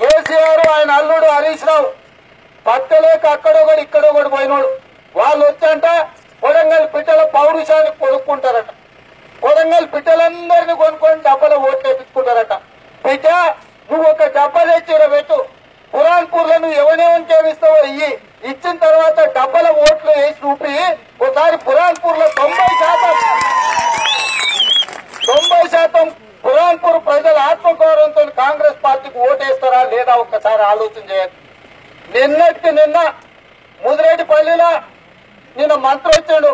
కేసీఆర్ ఆయన అల్లుడు హరీష్ రావు పక్కలేక అక్కడొకడు ఇక్కడొకడు పోయినోడు. వాళ్ళు వచ్చంట కొడంగల్ పిట్టల పౌరుషాన్ని కొనుక్కుంటారట. కొడంగల్ పిట్టలందరినీ కొనుక్కొని డబ్బల ఓట్లు వేపించుకుంటారట. పిట్ట నువ్వు ఒక డబ్బా తెచ్చిర పెట్టు పురాణ్లో నువ్వు ఎవరెవరికి ఇయ్యి. ఇచ్చిన తర్వాత డబ్బల ఓట్లు వేసి చూపి ఒకసారి పురాన్పూర్లో తొంభై శాతం తొంభై శాతం పురాన్పూర్ ప్రజల ఆత్మగౌరవంతో కాంగ్రెస్ పార్టీకి ఓటేస్తారా లేదా ఒక్కసారి ఆలోచన చేయండి. నిన్నటికి నిన్న ముదిరేటిపల్లిలో నిన్న మంత్రి వచ్చాడు.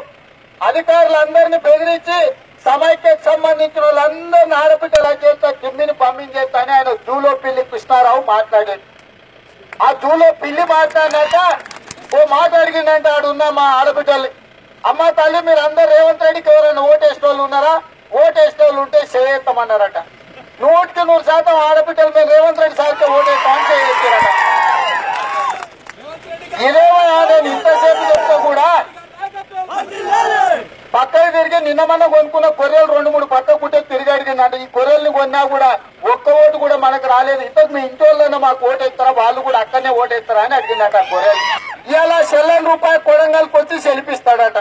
అధికారులందరినీ బెదిరించి సమైక్యకు సంబంధించిన వాళ్ళందరినీ ఆడబిడ్డలు చేస్తా కిమ్మిని పంపించేస్తా అని ఆయన జూలో పిల్లి కృష్ణారావు మాట్లాడాడు. ఆ జూలో పిల్లి మాట్లాడినాక ఓ మాట అడిగిందంటే ఆడున్న మా ఆడబిడ్డల్ని. అమ్మ తల్లి మీరు అందరు రేవంత్ రెడ్డికి ఎవరైనా ఓటేసిన వాళ్ళు ఉన్నారా? ఓటేసిన వాళ్ళు ఉంటే చేస్తామన్నారట. నూటికి నూరు శాతం ఆడబిడ్డలు మేము రేవంత్ రెడ్డి సార్కి ఓటేస్తామని చేస్తారట ఇదేమో నేను ఇంతసేపు చెప్తే కూడా పక్కకి తిరిగి నిన్న మొన్న కొనుక్కున్న కొర్రెలు రెండు మూడు పక్క కుట్టే తిరిగి అడిగిందంట. ఈ కొర్రెల్ని కొన్నా కూడా ఒక్క ఓటు కూడా మనకు రాలేదు. ఇంతకు మీ ఇంటి వాళ్ళైనా మాకు ఓటేస్తారా? వాళ్ళు కూడా అక్కడనే ఓటేస్తారా అని అడిగిందట ఆ కొర్రెలు. ఇలా చెల్లెని రూపాయి కొడంగల్కి వచ్చి సెలిపిస్తాడట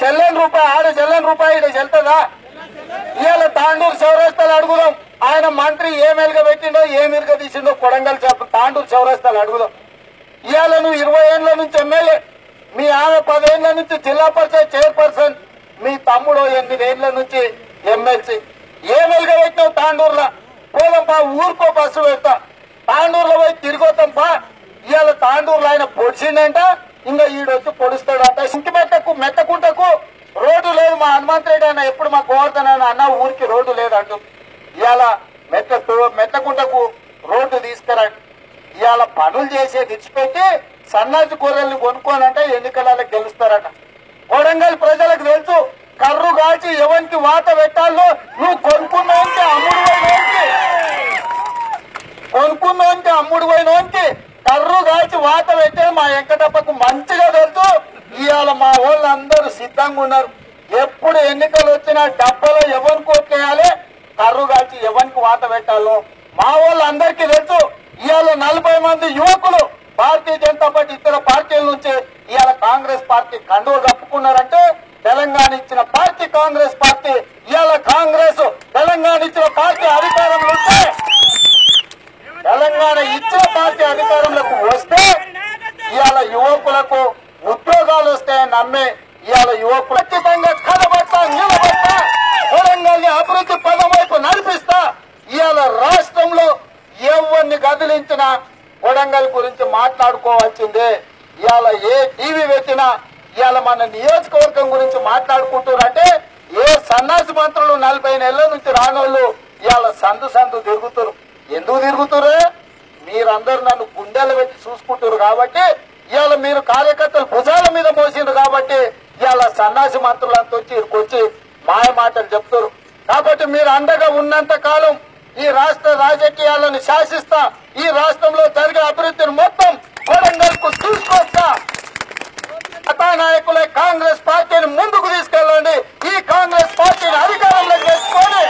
చెల్లెని రూపాయి ఆడ చెల్లెని రూపాయి ఇక్కడ చెల్తుందా ఇవాళ తాండూరు చౌరస్తాలు అడుగుదాం. ఆయన మంత్రి ఏ మెలుగ పెట్టిండో ఏ మెలుగ తీసిండో కొడంగల్ చెప్ప. తాండూరు చౌరస్తాలు అడుగుదాం. ఇవాళ నువ్వు ఇరవై ఏళ్ళ నుంచి ఎమ్మెల్యే మీ ఆమె పదేళ్ళ నుంచి జిల్లా పరిషత్ చైర్పర్సన్ మీ తమ్ముడు ఎనిమిదేళ్ళ నుంచి ఎమ్మెల్సీ. ఏ మెలుగ పెట్టినావు తాండూరులో? పోదంపా ఊరుకో బస్సు పెడతా. తాండూరులో పోయి తిరిగోతాంపా ఇవాళ తాండూరులో ఆయన పొడిచిండంట. ఇంకా ఈడొచ్చి పొడుస్తాడంట. ఇంటి మెట్టకు మెత్తకుంటకు రోడ్డు లేదు మా హనుమంత్ రెడ్డి అన్న. ఎప్పుడు మా గోవర్ధన్ అన్న అన్న ఊరికి రోడ్డు లేదంటూ. ఇవాళ మెట్ట మెత్తకుంటకు రోడ్డు తీసుకురండి ఇవాళ పనులు చేసేది తెచ్చిపెట్టి సన్నాజు కూరల్ని కొనుక్కోనంటే ఎన్నికలలో గెలుస్తారట. కొడంగల్ ప్రజలకు తెలుసు కర్రు కాల్చి ఎవరికి వాత పెట్టాలో నువ్వు కొనుక్కున్నోనికి అమ్ముడు పోయినోనికి. కొనుక్కున్నోనికి అమ్ముడు పోయినోనికి కర్రు కాల్చి వాత పెట్టే మా వెంకటప్పకు మంచిగా తెలుసు. ఇవాళ మా వాళ్ళందరూ సిద్ధంగా ఉన్నారు. ఎప్పుడు ఎన్నికలు వచ్చినా డబ్బలో ఎవరికి ఓట్లేయాలి కర్రు కాల్చి ఎవరికి వాత పెట్టాలో? మా వాళ్ళందరికీ తెలుసు. ఇవాళ నలభై మంది యువకులు భారతీయ జనతా పార్టీ ఇతర పార్టీల నుంచి ఇవాళ కాంగ్రెస్ పార్టీ కండువ కప్పుకున్నారంటే తెలంగాణ ఇచ్చిన పార్టీ కాంగ్రెస్ పార్టీ ఇవాళ కాంగ్రెస్ తెలంగాణ ఇచ్చిన పార్టీ అధికారంలో తెలంగాణ ఇచ్చిన పార్టీ అధికారంలోకి వస్తే ఇవాళ యువకులకు ఉద్యోగాలు వస్తాయని నమ్మే ఇవాళ యువకులు ఖచ్చితంగా కలబడతా నిలబడతా కొడంగల్ని అభివృద్ధి పదం వైపు నడిపిస్తా ఇవాళ రాష్ట్రంలో ఎవరిని కదిలించినా వరంగల్ గురించి మాట్లాడుకోవాల్సిందే. ఇవాళ ఏ టీవీ పెట్టినా ఇవాళ మన నియోజకవర్గం గురించి మాట్లాడుకుంటున్నారంటే ఏ సన్నాసి మంత్రులు నలభై నెలల నుంచి రానోళ్ళు ఇవాళ సందు సందు తిరుగుతారు. ఎందుకు తిరుగుతారు మీరందరూ నన్ను గుండెలు పెట్టి చూసుకుంటారు కాబట్టి ఇవాళ మీరు కార్యకర్తలు భుజాల మీద మోసిండ్రు కాబట్టి ఇవాళ సన్నాసి మంత్రులంతా వచ్చి ఇక్కడికి వచ్చి మాయ మాటలు చెప్తారు. కాబట్టి మీరు అండగా ఉన్నంత కాలం ఈ రాష్ట్ర రాజకీయాలను శాసిస్తా ఈ రాష్ట్రంలో జరిగే అభివృద్ధిని మొత్తం వరంగల్కు తీసుకొస్తా కథానాయకులై కాంగ్రెస్ పార్టీని ముందుకు తీసుకెళ్ళండి ఈ కాంగ్రెస్ పార్టీని అధికారంలోకి తెచ్చుకొని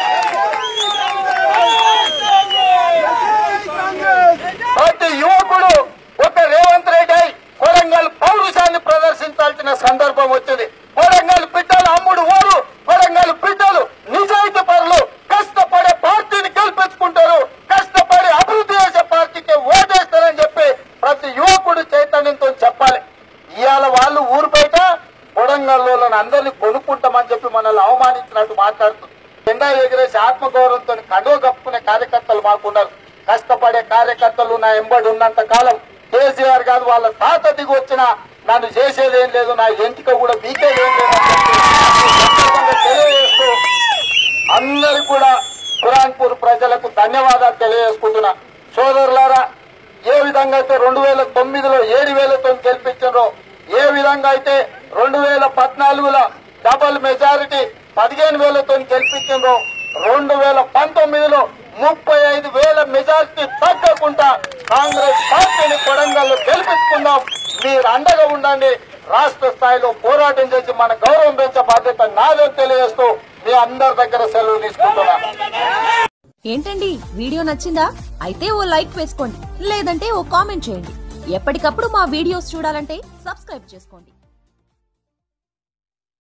ప్రతి యువకుడు ఒక రేవంత్ రెడ్డి అయి కొడంగల్ పౌరుషాన్ని ప్రదర్శించాల్సిన సందర్భం వచ్చింది. వరంగల్ బిడ్డలు అమ్ముడు వారు వరంగల్ బిడ్డలు నిజాయితీ పరులు కష్టపడే పార్టీని గెలిపించుకుంటారు కష్టపడి అభివృద్ధి చేసే పార్టీకి ఓటేస్తారని చెప్పి ప్రతి యువకుడు చైతన్యంతో చెప్పాలి. ఇవాళ వాళ్ళు ఊరు బయట వరంగల్లో అందరినీ కొనుక్కుంటామని చెప్పి మనల్ని అవమానించినట్టు మాట్లాడుతుంది. జెండా ఎగిరేసి ఆత్మగౌరవంతో కండువ కప్పుకునే కార్యకర్తలు మాకున్నారు. కష్టపడే కార్యకర్తలు నా ఎంబడి ఉన్నంత కాలం. కేసీఆర్ కాదు వాళ్ళ తాత దిగి వచ్చిన నన్ను చేసేదేం లేదు నా ఎంటిక కూడా బీకేదేం లేదు అని తెలియజేస్తూ కూడా ఖురాన్పూర్ ప్రజలకు ధన్యవాదాలు తెలియజేసుకుంటున్నా. సోదరులారా ఏ విధంగా అయితే రెండు వేల తొమ్మిదిలో ఏడు వేలతో గెలిపించారో ఏ విధంగా అయితే రెండు వేల పద్నాలుగులో డబల్ మెజారిటీ పదిహేను వేలతో గెలిపించారో రెండు వేల పంతొమ్మిదిలో ముప్పై ఐదు వేల మెజారిటీ తగ్గకుండా కాంగ్రెస్ పార్టీని కొడంగల్లో గెలిపించుకుందాం. మీరు అండగా ఉండండి. రాష్ట్ర స్థాయిలో పోరాటం చేసి మన గౌరవం పెంచే బాధ్యత నాదని తెలియజేస్తూ మీ అందరి దగ్గర సెలవు తీసుకుంటున్నా. ఏంటండి? వీడియో నచ్చిందా? అయితే ఓ లైక్ వేసుకోండి. లేదంటే ఓ కామెంట్ చేయండి. ఎప్పటికప్పుడు మా వీడియోస్ చూడాలంటే సబ్స్క్రైబ్ చేసుకోండి.